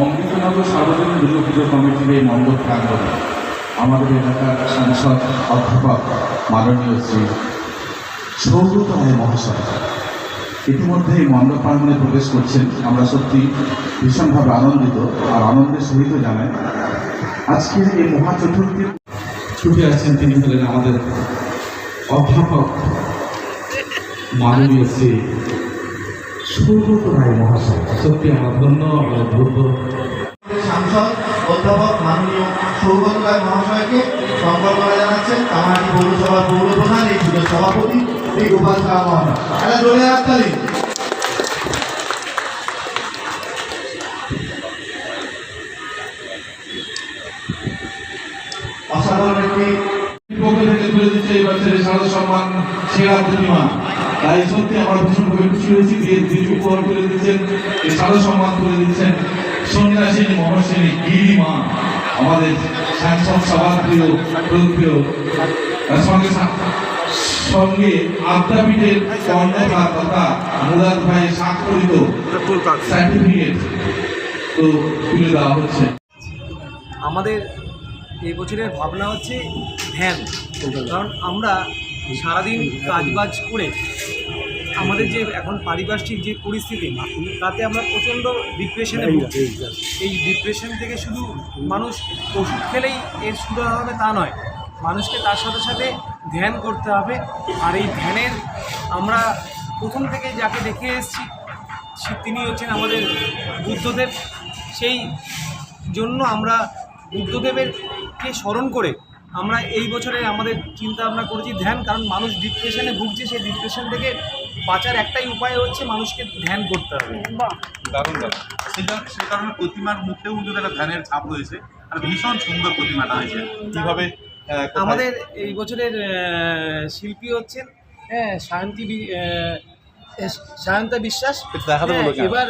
অমৃতনগর সার্বজনীন দুর্গা কমিটির এই মণ্ডপ প্রাঙ্গণ আমাদের এলাকার সাংসদ, অধ্যাপক, মাননীয় শ্রী সৌগত মহাশয় ইতিমধ্যে এই মণ্ডপ প্রাঙ্গণে প্রবেশ করছেন। আমরা সত্যি ভীষণভাবে আনন্দিত আর আনন্দের সহিত জানাই। আজকের এই মহা চতুর্থী ছুটে আসছেন তিনি হলেন আমাদের অধ্যাপক মাননীয় শ্রী সৌগত রায় মহাশয়। সত্যি আমার ধন্য, আমরা ধন্য সাংসদ, অধ্যাপক মাননীয় সৌগত রায় মহাশয়কে সংবর্ধনা জানাচ্ছেন কামারহাটি পৌরসভার পৌর প্রধান এই সভাপতি, শ্রী গোপাল সাহা মহাশয়। জোরে হাততালি অসাধারণ একটি পক্ষ থেকে তুলে দিচ্ছে এই বছরের সারদ সম্মান সেরা প্রতিমা। তাই সত্যি আমার ভীষণভাবে খুশি হয়েছি যে যিনি উপহার তুলে দিচ্ছেন এই সারদ সম্মান তুলে দিচ্ছেন। সন্ন্যাসিনী মহর্ষিনী গিরিমা আমাদের সাংসদ সবার প্রিয় প্রিয় সঙ্গে সঙ্গে আদ্যাপীঠের কর্ণধার তথা মুরাদ ভাইয়ের স্বাক্ষরিত সার্টিফিকেট তো তুলে দেওয়া হচ্ছে। আমাদের এই বছরের ভাবনা হচ্ছে ধ্যান কারণ আমরা সারাদিন কাজবাজ করে আমাদের যে এখন পারিপার্শ্বিক যে পরিস্থিতি তাতে আমরা প্রচণ্ড ডিপ্রেশনে ভুগছি। এই ডিপ্রেশন থেকে শুধু মানুষ ওষুধ খেলেই এর শুরু হবে তা নয় মানুষকে তার সাথে সাথে ধ্যান করতে হবে। আর এই ধ্যানের আমরা প্রথম থেকে যাকে দেখে এসেছি তিনি হচ্ছেন আমাদের বুদ্ধদেব। সেই জন্য আমরা বুদ্ধদেবেরকে স্মরণ করে আমরা এই বছরে আমাদের চিন্তা ভাবনা করেছি ধ্যান কারণ মানুষ ডিপ্রেশনে ভুগছে সেই ডিপ্রেশন থেকে বাঁচার একটাই উপায় হচ্ছে মানুষকে ধ্যান করতে হবে। দারুণ দারুণ সেটা সে কারণে প্রতিমার মুখেও কিন্তু একটা ধ্যানের ছাপ রয়েছে আর ভীষণ সুন্দর প্রতিমাটা হয়েছে। কীভাবে আমাদের এই বছরের শিল্পী হচ্ছেন হ্যাঁ আহ, সায়ন্তা বিশ্বাস। হ্যাঁ? এবার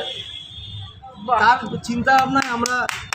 তার চিন্তা ভাবনায় আমরা